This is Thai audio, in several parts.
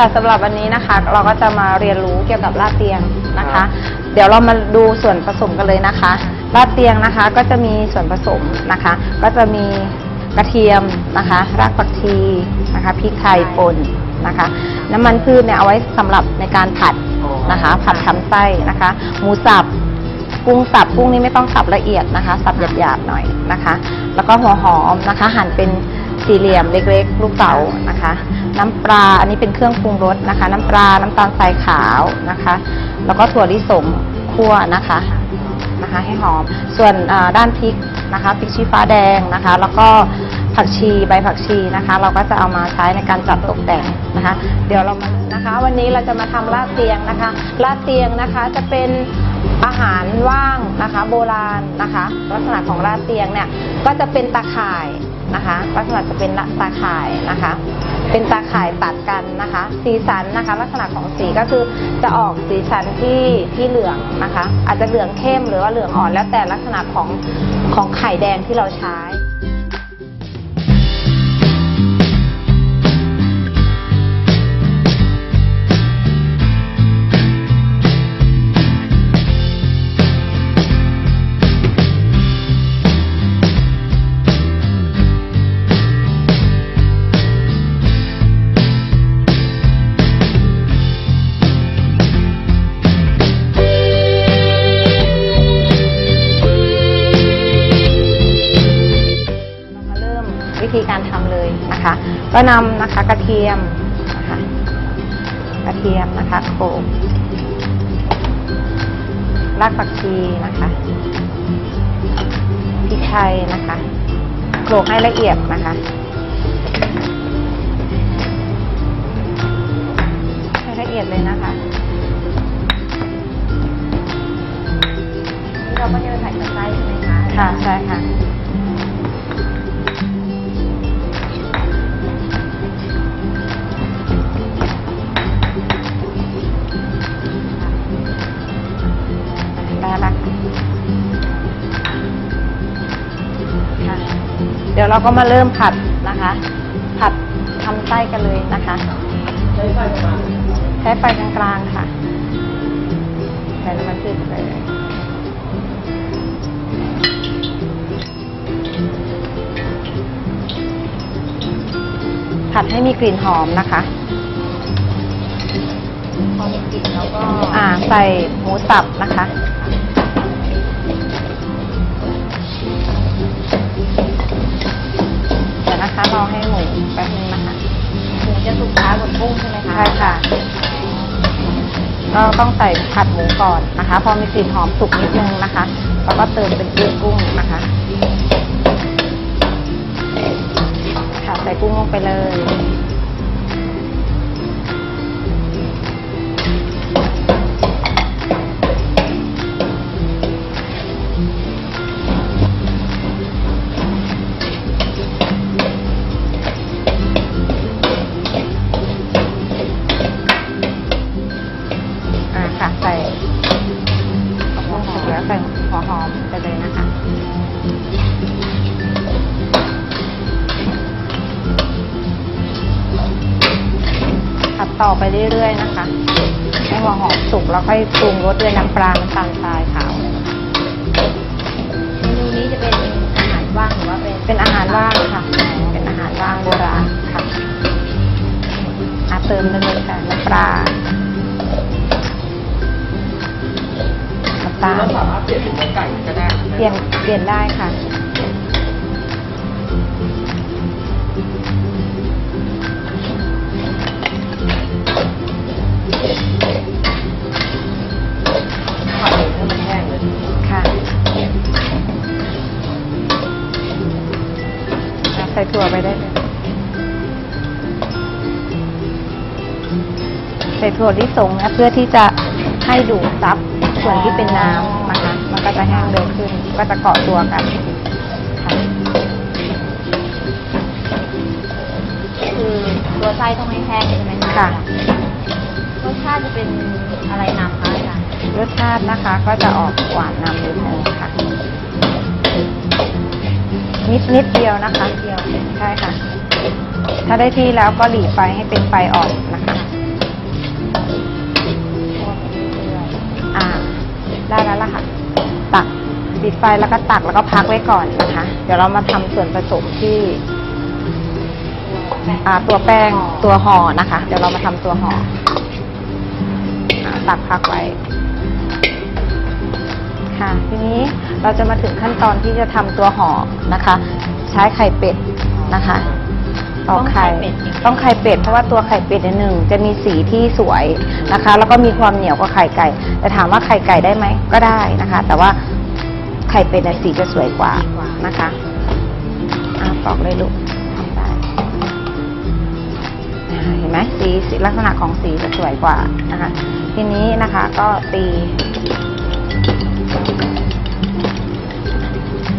ค่ะสำหรับวันนี้นะคะ เราก็จะมาเรียนรู้เกี่ยวกับลาดเตียงนะคะ เดี๋ยวเรามาดูส่วนผสมกันเลยนะคะลาดเตียงนะคะก็จะมีส่วนผสมนะคะ ก็จะมีกระเทียมนะคะ รากผักชีนะคะพริกไทยป่นนะคะ น้ำมันพืชเนี่ยเอาไว้สำหรับในการผัดนะคะ ผัดทำไส้นะคะ หมูสับกุ้งสับกุ้งนี่ไม่ต้องสับละเอียดนะคะ สับหยาบๆหน่อยนะคะ แล้วก็หัวหอมนะคะ หั่นเป็น สี่เหลี่ยมเล็กๆ ลูกเต๋านะคะ น้ำปลาอันนี้เป็นเครื่องปรุงรสนะคะ น้ำปลาน้ำตาลทรายขาวนะคะ แล้วก็ถั่วลิสงคั่วนะคะนะคะให้หอม ส่วนด้านพริกนะคะพริกชี้ฟ้าแดงนะคะ แล้วก็ผักชีใบผักชีนะคะ เราก็จะเอามาใช้ในการจัดตกแต่งนะคะ เดี๋ยวเรามานะคะ วันนี้เราจะมาทำลาดเตียงนะคะ ลาดเตียงนะคะจะเป็นอาหารว่างนะคะ โบราณนะคะ ลักษณะของราดเตียงเนี่ยก็จะเป็นตาข่าย นะคะ ลักษณะจะเป็นตาข่ายนะคะ เป็นตาข่ายตัดกันนะคะ สีสันนะคะ ลักษณะของสีก็คือจะออกสีสันที่ที่เหลืองนะคะ อาจจะเหลืองเข้มหรือว่าเหลืองอ่อนแล้วแต่ลักษณะของของไข่แดงที่เราใช้ ก็นำนะคะกระเทียมนะคะกระเทียมนะคะโขลกรากผักชีนะคะพริกไทยนะคะโขลกให้ละเอียดนะคะให้ละเอียดเลยนะคะเราก็จะใส่ตะไคร้ใช่ไหมคะค่ะใช่ค่ะ ดี๋ยวเราก็มาเริ่มผัดนะคะ ผัดทำไส้กันเลยนะคะใช้ไฟประมาณใช้ไฟกลางๆค่ะใส่น้ำมันพืชไปเลยผัดให้มีกลิ่นหอมนะคะพอมีกลิ่นแล้วก็อ่าใส่หมูสับนะคะ นะคะรอให้หมูแป๊บนึงนะคะหมูจะสุกช้ากว่ากุ้งใช่ไหมคะใช่ค่ะ ก็ต้องใส่ผัดหมูก่อนนะคะ พอมีกลิ่นหอมสุกนิดนึงนะคะแล้วก็เติมเป็นกุ้งกุ้งนะคะ ค่ะใส่กุ้งลงไปเลย แล้วใส่หัวหอมไปเลยนะคะผัดต่อไปเรื่อยๆนะคะให้หัวหอมสุกแล้วค่อยปรุงรสด้วยน้ำปลาน้ำตาลทรายขาวเมนูนี้จะเป็นอาหารว่างหรือว่าเป็นเป็นอาหารว่างค่ะ เป็นอาหารว่างโบราณค่ะอาเติมเลยค่ะน้ำปลา ตาลเราสามารถเปลี่ยนเป็นเนื้อไก่ก็ได้นะเปลี่ยนเปลี่ยนได้ค่ะ ผัดให้มันแห้งเลยค่ะอะ ใส่ถั่วไปได้เลย ใส่ถั่วลิสงนะเพื่อที่จะให้ดูดซับ ส่วนที่เป็นน้ำนะคะ มันก็จะแห้งเร็วขึ้น ก็จะเกาะตัวกันค่ะคือตัวไส้ต้องไม่แห้งใช่ไหมคะค่ะ รสชาติจะเป็นอะไรนำคะอาจารย์รสชาตินะคะก็จะออกหวานนำนิดนึงค่ะ นิดนิดเดียวนะคะ เดียวใช่ค่ะ ถ้าได้ที่แล้วก็หลีไฟให้เป็นไฟอ่อนนะคะ ปิดไฟแล้วก็ตักแล้วก็พักไว้ก่อนนะคะ เดี๋ยวเรามาทำส่วนผสมที่อ่าตัวแป้งตัวห่อนะคะ เดี๋ยวเรามาทำตัวห่ออาตักพักไว้ค่ะทีนี้เราจะมาถึงขั้นตอนที่จะทำตัวห่อนะคะ ใช้ไข่เป็ดนะคะตอกไข่ต้องไข่เป็ดเพราะว่าตัวไข่เป็ดเนี่ยหนึ่งจะมีสีที่สวยนะคะ แล้วก็มีความเหนียวกว่าไข่ไก่ แต่ถามว่าไข่ไก่ได้ไหมก็ได้นะคะ แต่ว่า ไข่เป็ดเนี่ยสีจะสวยกว่านะคะอะตอกเลยลูกทำได้อ่าเห็นไหมสีสีลักษณะของสีจะสวยกว่านะคะ ทีนี้นะคะก็ตี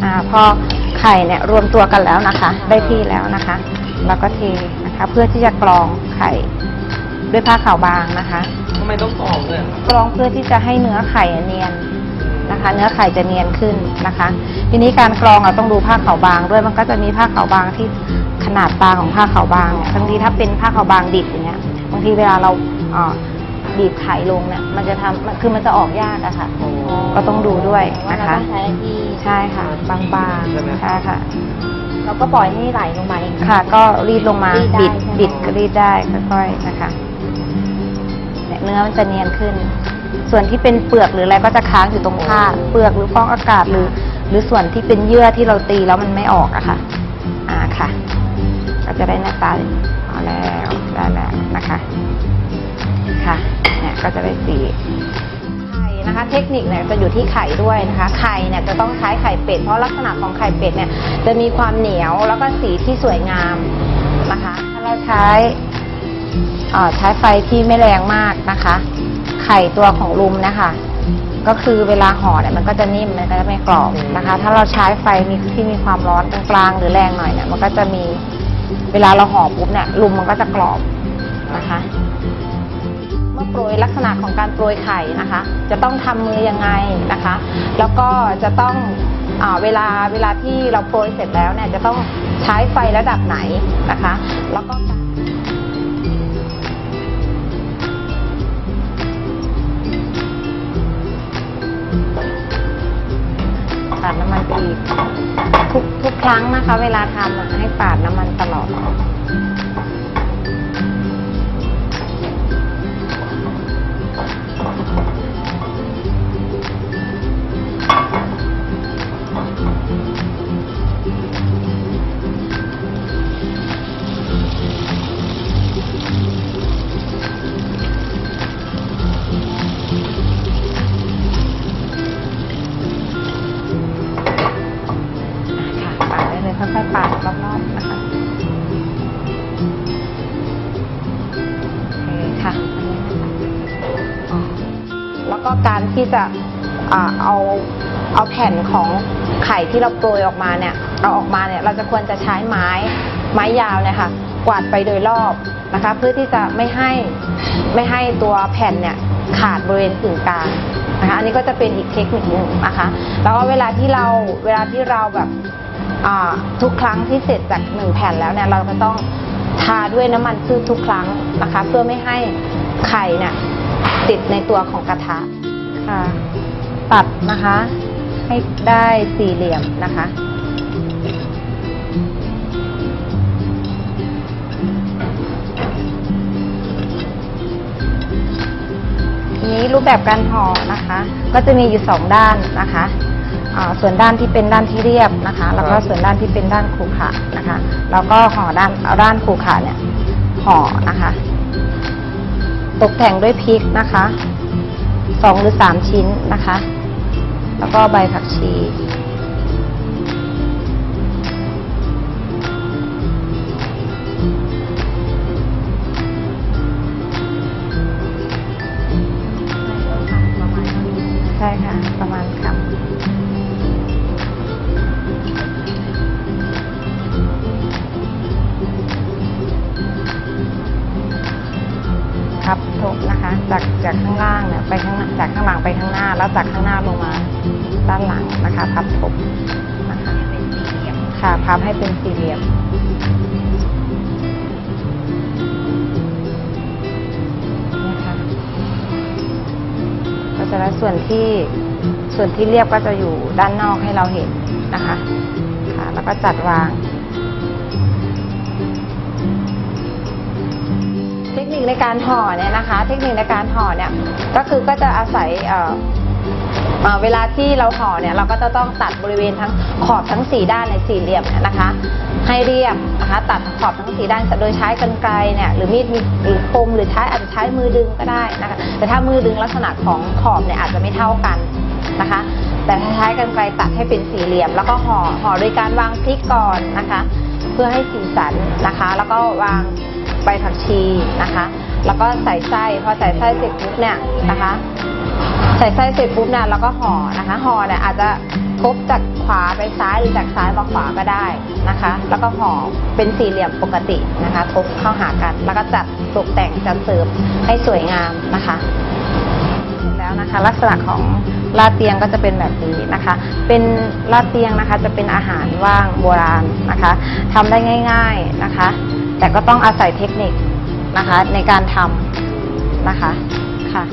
อาพอไข่เนี่ยรวมตัวกันแล้วนะคะ ได้ที่แล้วนะคะเราก็เทนะคะ เพื่อที่จะกรองไข่ด้วยผ้าขาวบางนะคะทำไมต้องกรองด้วยครับกรองเพื่อที่จะให้เนื้อไข่เนียน นะคะ เนื้อไข่จะเนียนขึ้นนะคะ ทีนี้การกรองเราต้องดูผ้าขาวบางด้วยมันก็จะมีผ้าขาวบางที่ขนาดตาของผ้าขาวบางเนี่ยบางทีถ้าเป็นผ้าขาวบางดิบอย่างเงี้ยบางทีเวลาเราเอ่อบีบไข่ลงเนี่ยมันจะทำมันคือมันจะออกยากอะค่ะ ก็ต้องดูด้วยว่านะเราคะต้องใช้อะไรที่ใช่ค่ะ บางๆใช่ค่ะเราก็ปล่อยให้ไหลลงมาเองค่ะ ก็รีดลงมารีดได้บิดใช่ไหมบิดก็รีดได้ค่อยๆนะคะ เนี่ยเนื้อมันจะเนียนขึ้น ส่วนที่เป็นเปลือกหรืออะไรก็จะค้างอยู่ตรงผ้าเปลือกหรือฟองอากาศหรือ หรือส่วนที่เป็นเยื่อที่เราตีแล้วมันไม่ออกอะค่ะ อ่าค่ะ ก็จะได้หน้าตาเอาแล้วได้แล้วนะคะค่ะเนี่ยก็จะได้สีไข่นะคะ เทคนิคเนี่ยจะอยู่ที่ไข่ด้วยนะคะ ไข่เนี่ยจะต้องใช้ไข่เป็ดเพราะลักษณะของไข่เป็ดเนี่ย จะมีความเหนียวแล้วก็สีที่สวยงามนะคะ ถ้าเราใช้อ่อใช้ไฟที่ไม่แรงมากนะคะ ไข่ตัวของลุมนะคะ ก็คือเวลาห่อเนี่ยมันก็จะนิ่มมันก็จะไม่กรอบนะคะ ถ้าเราใช้ไฟมีที่มีความร้อนกลางๆหรือแรงหน่อยเนี่ยมันก็จะมีเวลาเราห่อปุ๊บเนี่ยลุมมันก็จะกรอบนะคะ เมื่อโปรยลักษณะของการโปรยไข่นะคะ จะต้องทำมือยังไงนะคะ แล้วก็จะต้องอเวลาเวลาที่เราโปรยเสร็จแล้วเนี่ยจะต้องใช้ไฟระดับไหนนะคะ แล้วก็ รั้งนะคะ เวลาทำอะให้ปาดน้ำมันตลอด จะเอาเอาแผ่นของไข่ที่เราโปรยออกมาเนี่ยเอาออกมาเนี่ยเราจะควรจะใช้ไม้ไม้ยาวนี่ยค่ะกวาดไปโดยรอบนะคะ เพื่อที่จะไม่ให้ไม่ให้ตัวแผ่นเนี่ยขาดบริเวณกึ่งกลางนะคะอันนี้ก็จะเป็นอีกเทคนิคหนึ่งนะคะแล้วก็เวลาที่เราเวลาที่เราแบบทุกครั้งที่เสร็จจากหนึ่งแผ่นแล้วเนี่ยเราก็ต้องทาด้วยน้ำมันพืชทุกครั้งนะคะ เพื่อไม่ให้ไข่เนี่ยติดในตัวของกระทะ ค่ะตัดนะคะ ให้ได้สี่เหลี่ยมนะคะทีนี้รูปแบบการห่อนะคะ ก็จะมีอยู่สองด้านนะคะอ่าส่วนด้านที่เป็นด้านที่เรียบนะคะ แล้วก็ส่วนด้านที่เป็นด้านขรุขระนะคะแล้วก็ห่อด้านเอาด้านขรุขระเนี่ยห่อนะคะ ตกแต่งด้วยพริกนะคะ สองหรือสามชิ้นนะคะ แล้วก็ใบผักชี ใช่ค่ะ ประมาณคำ จากจากข้างล่างเนี่ยไปข้างจากข้างหลังไปข้างหน้า แล้วจากข้างหน้าลงมาด้านหลังนะคะพับทบนะคะค่ะพับให้เป็นสี่เหลี่ยมนะคะก็จะได้ส่วนที่ส่วนที่เรียบก็จะอยู่ด้านนอกให้เราเห็นนะคะค่ะแล้วก็จัดวาง คนิคในการห่อเนี่ยนะคะ เทคนิคในการห่อเนี่ยก็คือก็จะอาศัยเเวลาที่เราห่อเนี่ยเราก็จะต้องตัดบริเวณทั้งขอบทั้งสี่ด้านในสี่เหลี่ยมนะคะ ให้เรียบนะคะ ตัดขอบทั้งสี่ด้านโดยใช้กรรไกรเนี่ยหรือมีดหรือคมหรือใช้อาจจะใช้มือดึงก็ได้นะคะ แต่ถ้ามือดึงลักษณะของขอบเนี่ยอาจจะไม่เท่ากันนะคะ แต่ถ้าใช้กรรไกรตัดให้เป็นสี่เหลี่ยม แล้วก็ห่อห่อโดยการวางพริกก่อนนะคะ เพื่อให้สีสันนะคะ แล้วก็วาง ใบผักชีนะคะ แล้วก็ใส่ไส้พอใส่ไส้เสร็จปุ๊บเนี่ยนะคะ ใส่ไส้เสร็จปุ๊บเนี่ยเราก็ห่อนะคะห่อเนี่ยอาจจะทบจากขวาไปซ้ายหรือจากซ้ายมาขวาก็ได้นะคะ แล้วก็ห่อเป็นสี่เหลี่ยมปกตินะคะทบเข้าหากันแล้วก็จัดตกแต่งจัดเสิร์ฟให้สวยงามนะคะแล้วนะคะ ลักษณะของลาดเตียงก็จะเป็นแบบนี้นะคะ เป็นลาดเตียงนะคะจะเป็นอาหารว่างโบราณนะคะทำได้ง่าย ๆนะคะ แต่ก็ต้องอาศัยเทคนิคนะคะในการทำนะคะค่ะ